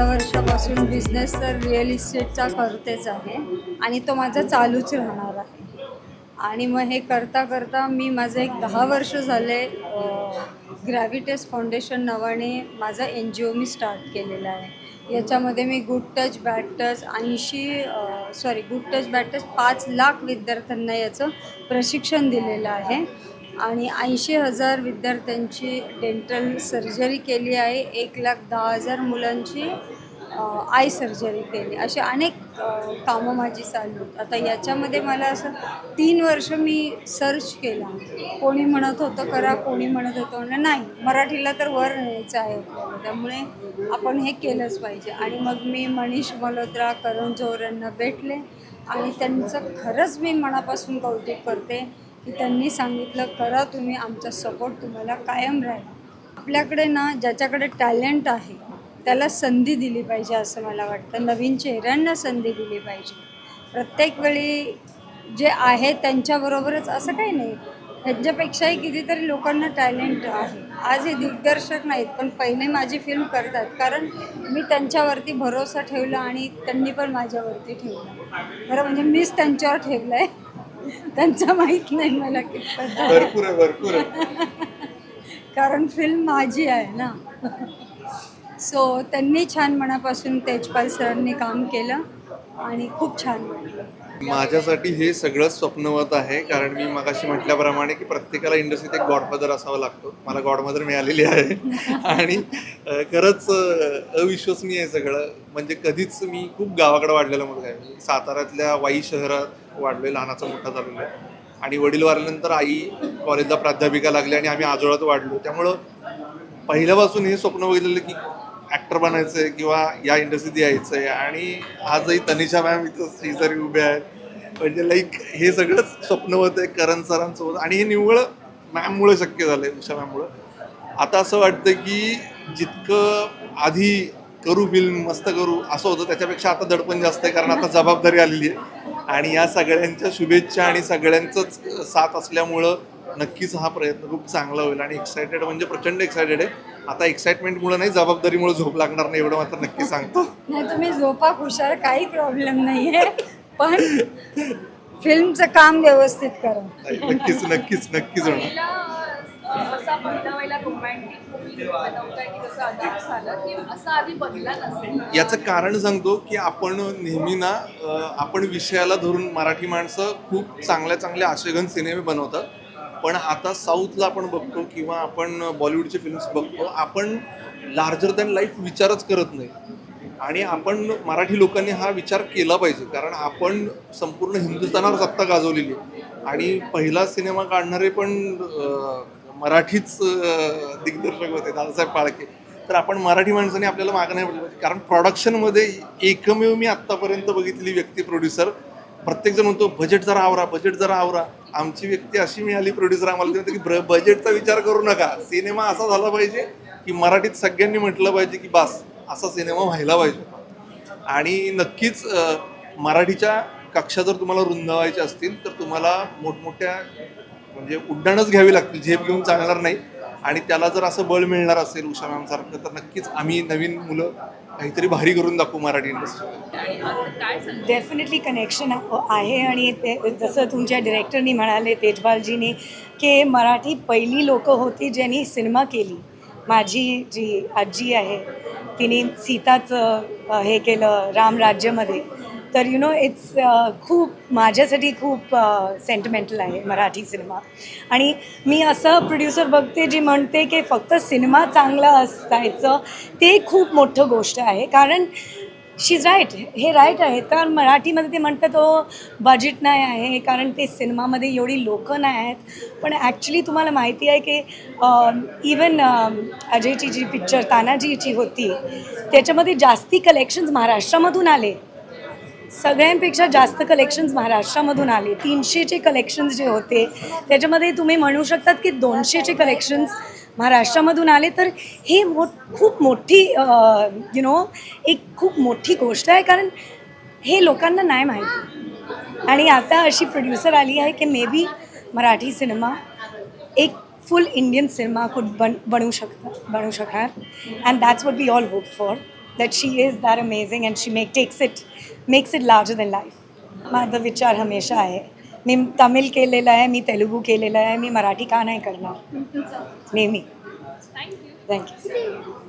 Business तर real इस्टेटचा करतेच आहे आणि तो माझा चालूच राहणार आहे. आणि मग हे करता करता मी माझं एक दहा वर्ष झाले ग्रॅव्हिटेस फाउंडेशन नावाने माझा एन जी ओ मी स्टार्ट केलेला आहे. याच्यामध्ये मी गुड टच बॅड टच ऐंशी sorry good touch bad touch पाच लाख विद्यार्थ्यांना याचं प्रशिक्षण दिलेलं आहे. आणि ऐंशी हजार विद्यार्थ्यांची डेंटल सर्जरी केली आहे. एक लाख दहा हजार मुलांची आय सर्जरी केली. असे अनेक कामं माझी चालू आहेत. आता याच्यामध्ये मला असं तीन वर्ष मी सर्च केला. कोणी म्हणत होतं करा कोणी म्हणत होतं म्हणलं नाही. मराठीला तर वर न्यायचं आहे आपल्याला. त्यामुळे आपण हे केलंच पाहिजे. आणि मग मी मनीष मल्होत्रा करण जोहर यांना भेटले. आणि त्यांचं खरंच मी मनापासून कौतुक करते. की त्यांनी सांगितलं करा तुम्ही आमचा सपोर्ट तुम्हाला कायम राहील. आपल्याकडे ना ज्याच्याकडे टॅलेंट आहे त्याला संधी दिली पाहिजे असं मला वाटतं. नवीन चेहऱ्यांना संधी दिली पाहिजे. प्रत्येक वेळी जे आहे त्यांच्याबरोबरच असं काही नाही. ह्यांच्यापेक्षाही कितीतरी लोकांना टॅलेंट आहे. आज हे दिग्दर्शक नाहीत पण पहिले माझी फिल्म करतात. कारण मी त्यांच्यावरती भरोसा ठेवला आणि त्यांनी पण माझ्यावरती ठेवला. खरं म्हणजे मीच त्यांच्यावर ठेवलं आहे त्यांचं माहीत नाही मला भरपूर आहे भरपूर कारण फिल्म माझी आहे ना. सो त्यांनी छान मनापासून तेजपाल सरांनी काम केलं आणि खूप छान वाटलं. माझ्यासाठी हे सगळंच स्वप्नवत आहे कारण मी मगाशी म्हटल्याप्रमाणे की प्रत्येकाला इंडस्ट्रीत एक गॉडफादर असावा लागतो. मला गॉडमदर मिळालेली आहे. आणि खरंच अविश्वसनीय आहे सगळं. म्हणजे कधीच मी खूप गावाकडे वाढलेला मुलगा आहे. मी साताऱ्यातल्या वाई शहरात वाढलोय लहानाचा मोठा झालेला आहे. आणि वडील वारल्यानंतर आई कॉलेजला प्राध्यापिका लागली आणि आम्ही आजोळात वाढलो. त्यामुळं पहिल्यापासून हे स्वप्न बघितलेलं की ॲक्टर बनायचं आहे किंवा या इंडस्ट्रीत यायचं आहे आणि आजही तनिषा मॅम इथं शेजारी उभे आहेत म्हणजे लाईक हे सगळंच स्वप्नवत आहे करण सरांसोबत. आणि हे निव्वळ मॅममुळे शक्य झालं आहे उषा मॅममुळं आता असं वाटतं की जितकं आधी करू फिल्म मस्त करू असं होतं त्याच्यापेक्षा आता दडपण जास्त आहे कारण आता जबाबदारी आलेली आहे. आणि या सगळ्यांच्या शुभेच्छा आणि सगळ्यांचंच साथ असल्यामुळं नक्कीच हा प्रयत्न खूप चांगला होईल. आणि एक्सायटेड म्हणजे प्रचंड एक्सायटेड आहे. आता एक्साइटमेंटमुळे नाही जबाबदारीमुळे झोप लागणार नाही एवढं मात्र नक्की सांगतो. नाही तुम्ही झोपा हुशार काही प्रॉब्लेम नाही आहे पण फिल्मचं काम व्यवस्थित करा. नक्कीच नक्कीच नक्कीच होणार. याचं कारण सांगतो की आपण नेहमी ना आपण विषयाला धरून मराठी माणसं खूप चांगल्या चांगल्या आशेघन सिनेमे बनवतात. पण आता साऊथला आपण बघतो किंवा आपण बॉलिवूडचे फिल्म्स बघतो आपण लार्जर दॅन लाईफ विचारच करत नाही. आणि आपण मराठी लोकांनी हा विचार केला पाहिजे कारण आपण संपूर्ण हिंदुस्थानावर सत्ता गाजवलेली आणि पहिला सिनेमा काढणारे पण मराठीच दिग्दर्शक होते दादासाहेब फाळके. तर आपण मराठी माणसाने आपल्याला मागं नाही पडलं पाहिजे. कारण प्रॉडक्शनमध्ये एकमेव मी आत्तापर्यंत बघितली व्यक्ती प्रोड्युसर प्रत्येकजण म्हणतो बजेट जरा आवरा बजेट जरा आवरा. आमची व्यक्ती अशी मिळाली प्रोड्युसर आम्हाला ती की ब्र बजेटचा विचार करू नका. सिनेमा असा झाला पाहिजे की मराठीत सगळ्यांनी म्हटलं पाहिजे की बास असा सिनेमा व्हायला पाहिजे. आणि नक्कीच मराठीच्या कक्षा जर तुम्हाला रुंदावायच्या असतील तर तुम्हाला मोठमोठ्या म्हणजे उड्डाणच घ्यावी लागतील झेप घेऊन चालणार नाही. आणि त्याला जर असं बळ मिळणार असेल उषा मॅम सारखं तर नक्कीच आम्ही नवीन मुलं काहीतरी भारी करून दाखवू मराठी इंडस्ट्रीमध्ये. आणि आता काय सांगू डेफिनेटली कनेक्शन आहे आणि ते जसं तुमच्या डिरेक्टरनी म्हणाले तेजपालजीनी की मराठी पहिली लोकं होती ज्यांनी सिनेमा केली. माझी जी आजी आहे तिने सीताचं हे केलं रामराज्यमध्ये तर यु नो इट्स खूप माझ्यासाठी खूप uh, सेंटिमेंटल आहे मराठी सिनेमा. आणि मी असं प्रोड्युसर बघते जी म्हणते की फक्त सिनेमा चांगला असायचं ते खूप मोठं गोष्ट आहे. कारण शी इज राईट हे राईट आहे. तर मराठीमध्ये ते म्हणतात तो बजेट नाही आहे कारण ते सिनेमामध्ये एवढी लोकं नाही आहेत. पण ॲक्च्युली तुम्हाला माहिती आहे की um, इवन um, अजयची जी पिक्चर तानाजीची होती त्याच्यामध्ये जास्ती कलेक्शन्स महाराष्ट्रामधून आले. सगळ्यांपेक्षा जास्त कलेक्शन्स महाराष्ट्रामधून आले. तीनशेचे कलेक्शन्स जे होते त्याच्यामध्ये तुम्ही म्हणू शकतात की दोनशेचे कलेक्शन्स महाराष्ट्रामधून आले. तर हे मो खूप मोठी यु नो एक खूप मोठी गोष्ट आहे. कारण हे लोकांना नाही माहिती. आणि आता अशी प्रोड्युसर आली आहे की मे बी मराठी सिनेमा एक फुल इंडियन सिनेमा कुठ बन बनू शकता बनू शकणार. And that's what we all hope for that she is that amazing and she make takes it makes it larger than life माझा विचार हमेशा आहे मी तमिळ केलेलं आहे मी तेलुगू केलेलं आहे मी मराठी का नाही करणार नेहमी थँक्यू